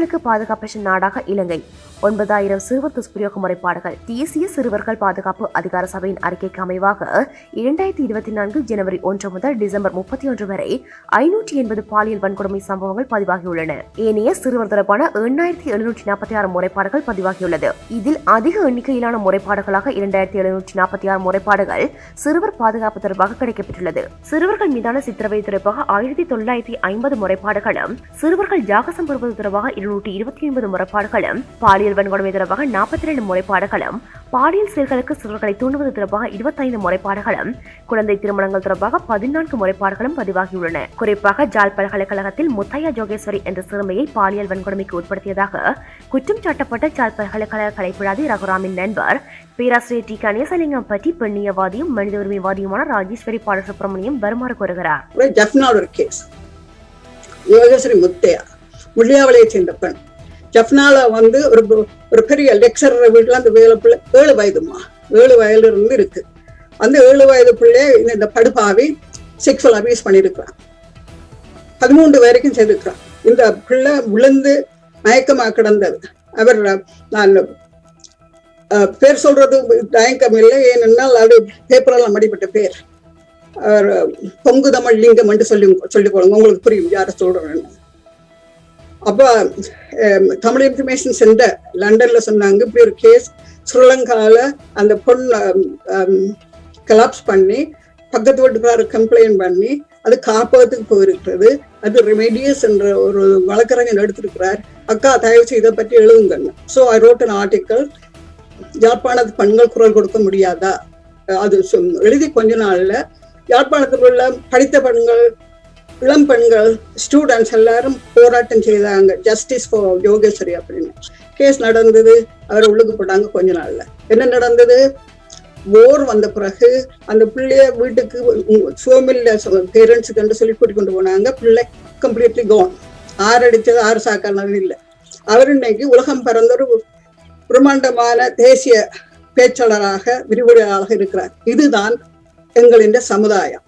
மக்களுக்கு பாதுகாப்பற்ற நாடாக இலங்கை. ஒன்பதாயிரம் சிறுவர் துஷ்பிரயோக முறைப்பாடுகள் தேசிய சிறுவர்கள் பாதுகாப்பு அதிகார சபையின் அறிக்கைக்கு அமைவாக இரண்டாயிரத்தி இருபத்தி நான்கு ஜனவரி ஒன்று முதல் டிசம்பர் முப்பத்தி ஒன்று வரை ஐநூற்றி எண்பது பாலியல் வன்கொடுமை சம்பவங்கள் பதிவாகியுள்ளன. ஏனைய சிறுவர் தொடர்பான எண்ணாயிரத்தி எழுநூற்றி நாற்பத்தி ஆறு முறைப்பாடுகள் பதிவாகியுள்ளது. இதில் அதிக எண்ணிக்கையிலான முறைப்பாடுகளாக இரண்டாயிரத்தி எழுநூற்றி நாற்பத்தி ஆறு முறைப்பாடுகள் சிறுவர் பாதுகாப்பு தொடர்பாக கிடைக்கப்பெற்றுள்ளது. சிறுவர்கள் மீதான சித்திரவதை தொடர்பாக ஆயிரத்தி தொள்ளாயிரத்தி ஐம்பது முறைப்பாடுகளும் சிறுவர்கள் ஜாகசம் பெறுவது தொடர்பாக இருநூற்றி இருபத்தி ஒன்பது முறைப்பாடுகளும் பாலியல் பாலியல் வன்கொடுமை தொடர்பாக நாற்பத்தி ரெண்டு முறைப்பாடுகளும் பாலியல் செயல்களுக்கு சிறுவர்களை தூண்டுவது தொடர்பாக இருபத்தைந்து முறைப்பாடுகளும் குழந்தை திருமணங்கள் தொடர்பாக பதினான்கு முறைப்பாடுகளும் பதிவாகியுள்ளன. குறிப்பாக ஜாழ் பல்கலைக்கழகத்தில் முத்தையா ஜோகேஸ்வரி என்ற சிறுமியை பாலியல் வன்கொடுமைக்கு உட்படுத்தியதாக குற்றம் சாட்டப்பட்ட ஜாழ் பல்கலைக்கழக கலைப்பிடாதி ரகுராமின் நண்பர் பேராசிரியர் டி. கணேசலிங்கம் பற்றி பெண்ணியவாதியும் மனித உரிமைவாதியுமான ராஜேஸ்வரி பாலசுப்ரமணியம் வருமாறு கூறுகிறார் அப்புறம் ஜப்னாவோட கேஸ் யோகேஸ்வரி முத்தையா முள்ளியாவளையை சேர்ந்த பெண். ஜப்னால வந்து ஒரு ஒரு பெரிய லெக்சரர் வீட்டுல அந்த வேலை பிள்ளை ஏழு வயதுமா ஏழு வயதுல இருந்து இருக்கு. அந்த ஏழு வயது பிள்ளை இந்த- இந்த படுபாவி செக்ஷுவல் அபியூஸ் பண்ணியிருக்கிறான் பதிமூன்று வரைக்கும் செய்திருக்கிறான். இந்த பிள்ளை விழுந்து மயக்கமா கிடந்தது. அவர் நான் பேர் சொல்றது தயக்கம் இல்லை. ஏனென்றால் அது பேப்பரெல்லாம் மடிப்பட்ட பேர். அவர் பொங்கு தமிழ் லிங்கம் என்று சொல்லி சொல்லிக் கொள்ளுங்க. உங்களுக்கு புரியும் யார சொல்றேன்னு. அப்போ தமிழ் இன்ஃபர்மேஷன் சென்டர் லண்டன்ல சொன்னாங்க. இப்படி ஒரு கேஸ் ஸ்ரீலங்கால அந்த பொண்ணு கலாப்ஸ் பண்ணி பக்கத்து வீட்டுக்காரர் கம்ப்ளைண்ட் பண்ணி அது காப்பகத்துக்கு போயிருக்கிறது. அது ரெமெடியஸ் என்ற ஒரு வழக்கறிஞர் எடுத்திருக்கிறார். அக்கா தயவு செய்து இதை பற்றி எழுதுங்கன்னு. So I wrote an article யாழ்ப்பாணத்து பெண்கள் குரல் கொடுக்க முடியாதா? அது எழுதி கொஞ்ச நாள்ல. யாழ்ப்பாணத்தில் உள்ள படித்த பெண்கள் இளம் பெண்கள் ஸ்டூடெண்ட்ஸ் எல்லாரும் போராட்டம் செய்தாங்க. ஜஸ்டிஸ் ஃபார் யோகேஸ்வரி அப்படின்னு. கேஸ் நடந்தது. அவரை உள்ளுக்கு போட்டாங்க கொஞ்ச நாள்ல. என்ன நடந்தது? ஓர் வந்த பிறகு அந்த பிள்ளைய வீட்டுக்கு சோமில்ல பேரண்ட்ஸுக்கு என்று சொல்லி கூட்டிக் கொண்டு போனாங்க. பிள்ளை கம்ப்ளீட்லி கோன் ஆறு அடித்தது ஆறு சாக்கானது இல்லை. அவர் இன்னைக்கு உலகம் பிறந்த ஒரு பிரம்மாண்டமான தேசிய பேச்சாளராக விரிவுரையாளராக இருக்கிறார். இதுதான் எங்களின் சமுதாயம்.